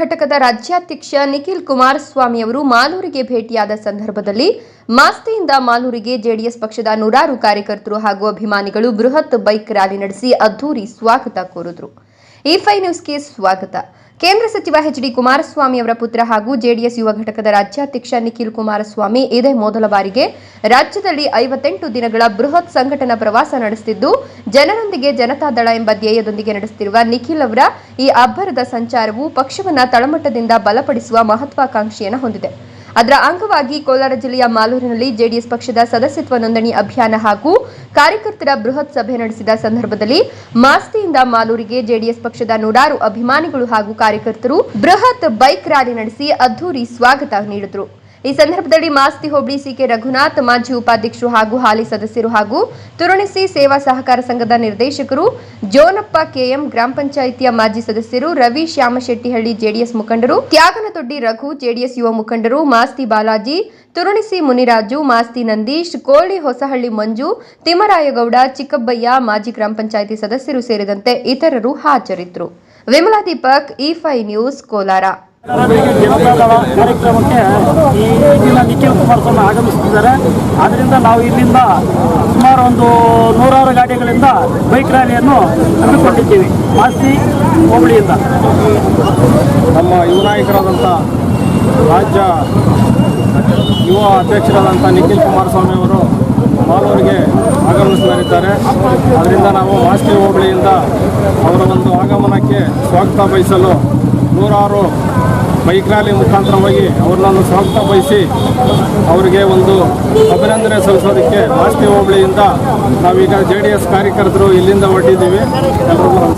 ಘಟಕದ ರಾಜ್ಯಾಧ್ಯಕ್ಷ ನಿಖಿಲ್ ಕುಮಾರಸ್ವಾಮಿ ಅವರು ಮಾಲೂರಿಗೆ ಭೇಟಿಯಾದ ಸಂದರ್ಭದಲ್ಲಿ, ಮಾಸ್ತಿಯಿಂದ ಮಾಲೂರಿಗೆ ಜೆಡಿಎಸ್ ಪಕ್ಷದ ನೂರಾರು ಕಾರ್ಯಕರ್ತರು ಹಾಗೂ ಅಭಿಮಾನಿಗಳು ಬೃಹತ್ ಬೈಕ್ ರ್ಯಾಲಿ ನಡೆಸಿ ಅದ್ದೂರಿ ಸ್ವಾಗತ ಕೋರಿದ್ರು. ಈ ಫೈ ನ್ಯೂಸ್ಗೆ ಸ್ವಾಗತ. ಕೇಂದ್ರ ಸಚಿವ ಎಚ್ ಡಿ ಕುಮಾರಸ್ವಾಮಿ ಅವರ ಪುತ್ರ ಹಾಗೂ ಜೆಡಿಎಸ್ ಯುವ ಘಟಕದ ರಾಜ್ಯಾಧ್ಯಕ್ಷ ನಿಖಿಲ್ ಕುಮಾರಸ್ವಾಮಿ ಇದೇ ಮೊದಲ ಬಾರಿಗೆ ರಾಜ್ಯದಲ್ಲಿ ಐವತ್ತೆಂಟು ದಿನಗಳ ಬೃಹತ್ ಸಂಘಟನಾ ಪ್ರವಾಸ ನಡೆಸುತ್ತಿದ್ದು ಜನರೊಂದಿಗೆ ಜನತಾದಳ ಎಂಬ ಧ್ಯೇಯದೊಂದಿಗೆ ನಡೆಸುತ್ತಿರುವ ನಿಖಿಲ್ ಅವರ ಈ ಅಬ್ಬರದ ಸಂಚಾರವು ಪಕ್ಷವನ್ನ ತಳಮಟ್ಟದಿಂದ ಬಲಪಡಿಸುವ ಮಹತ್ವಾಕಾಂಕ್ಷೆಯನ್ನು ಹೊಂದಿದೆ. ಅದರ ಅಂಗವಾಗಿ ಕೋಲಾರ ಜಿಲ್ಲೆಯ ಮಾಲೂರಿನಲ್ಲಿ ಜೆಡಿಎಸ್ ಪಕ್ಷದ ಸದಸ್ಯತ್ವ ನೋಂದಣಿ ಅಭಿಯಾನ ಹಾಗೂ ಕಾರ್ಯಕರ್ತರ ಬೃಹತ್ ಸಭೆ ನಡೆಸಿದ ಸಂದರ್ಭದಲ್ಲಿ ಮಾಸ್ತಿಯಿಂದ ಮಾಲೂರಿಗೆ ಜೆಡಿಎಸ್ ಪಕ್ಷದ ನೂರಾರು ಅಭಿಮಾನಿಗಳು ಹಾಗೂ ಕಾರ್ಯಕರ್ತರು ಬೃಹತ್ ಬೈಕ್ ರ್ಯಾಲಿ ನಡೆಸಿ ಅದ್ದೂರಿ ಸ್ವಾಗತ ನೀಡಿದರು. ಈ ಸಂದರ್ಭದಲ್ಲಿ ಮಾಸ್ತಿ ಹೋಬಳಿ ಸಿಕೆ ರಘುನಾಥ್, ಮಾಜಿ ಉಪಾಧ್ಯಕ್ಷರು ಹಾಗೂ ಹಾಲಿ ಸದಸ್ಯರು ಹಾಗೂ ತುರುಣಿಸಿ ಸೇವಾ ಸಹಕಾರ ಸಂಘದ ನಿರ್ದೇಶಕರು, ಜೋನಪ್ಪ ಕೆಎಂ ಗ್ರಾಮ ಪಂಚಾಯಿತಿಯ ಮಾಜಿ ಸದಸ್ಯರು ರವಿ ಶ್ಯಾಮಶೆಟ್ಟಿಹಳ್ಳಿ ಜೆಡಿಎಸ್ ಮುಖಂಡರು ತ್ಯಾಗನದೊಡ್ಡಿ ರಘು ಜೆಡಿಎಸ್ ಯುವ ಮುಖಂಡರು, ಮಾಸ್ತಿ ಬಾಲಾಜಿ, ತುರುಣಿಸಿ ಮುನಿರಾಜು, ಮಾಸ್ತಿ ನಂದೀಶ್, ಕೋಳಿ ಹೊಸಹಳ್ಳಿ ಮಂಜು, ತಿಮ್ಮರಾಯಗೌಡ, ಚಿಕ್ಕಬ್ಬಯ್ಯ, ಮಾಜಿ ಗ್ರಾಮ ಪಂಚಾಯಿತಿ ಸದಸ್ಯರು ಸೇರಿದಂತೆ ಇತರರು ಹಾಜರಿದ್ದರು. ವಿಮಲಾ ದೀಪಕ್ ಇಫೈ ನ್ಯೂಸ್, ಕೋಲಾರ. ಕಾರ್ಯಕ್ರಮಕ್ಕೆ ಈ ದಿನ ನಿಖಿಲ್ ಕುಮಾರಸ್ವಾಮಿ ಆಗಮಿಸುತ್ತಿದ್ದಾರೆ. ಆದ್ದರಿಂದ ನಾವು ಇಲ್ಲಿಂದ ಸುಮಾರು ಒಂದು ನೂರಾರು ಗಾಡಿಗಳಿಂದ ಬೈಕ್ ರ್ಯಾಲಿಯನ್ನು ಹಮ್ಮಿಕೊಂಡಿದ್ದೀವಿ ಮಾಸ್ತಿ ಹೋಬಳಿಯಿಂದ. ನಮ್ಮ ಯುವ ನಾಯಕರಾದಂಥ ರಾಜ್ಯ ಯುವ ಅಧ್ಯಕ್ಷರಾದಂಥ ನಿಖಿಲ್ ಕುಮಾರಸ್ವಾಮಿ ಅವರು ಮಾಲೂರಿಗೆ ಆಗಮಿಸಲಿದ್ದಾರೆ. ಅದರಿಂದ ನಾವು ಮಾಸ್ತಿ ಹೋಬಳಿಯಿಂದ ಅವರ ಒಂದು ಆಗಮನಕ್ಕೆ ಸ್ವಾಗತ ಬಯಸಲು ನೂರಾರು ಬೈಕ್ ರ್ಯಾಲಿ ಮುಖಾಂತರವಾಗಿ ಅವ್ರನ್ನ ಸ್ವಾಗತ ಬಯಸಿ ಅವರಿಗೆ ಒಂದು ಅಭಿನಂದನೆ ಸಲ್ಲಿಸೋದಕ್ಕೆ ಮಾಸ್ತಿ ಹೋಬಳಿಯಿಂದ ನಾವೀಗ ಜೆ ಡಿ ಎಸ್ ಕಾರ್ಯಕರ್ತರು ಇಲ್ಲಿಂದ ಹೊರಟಿದ್ದೀವಿ. ನಮಸ್ಕಾರ.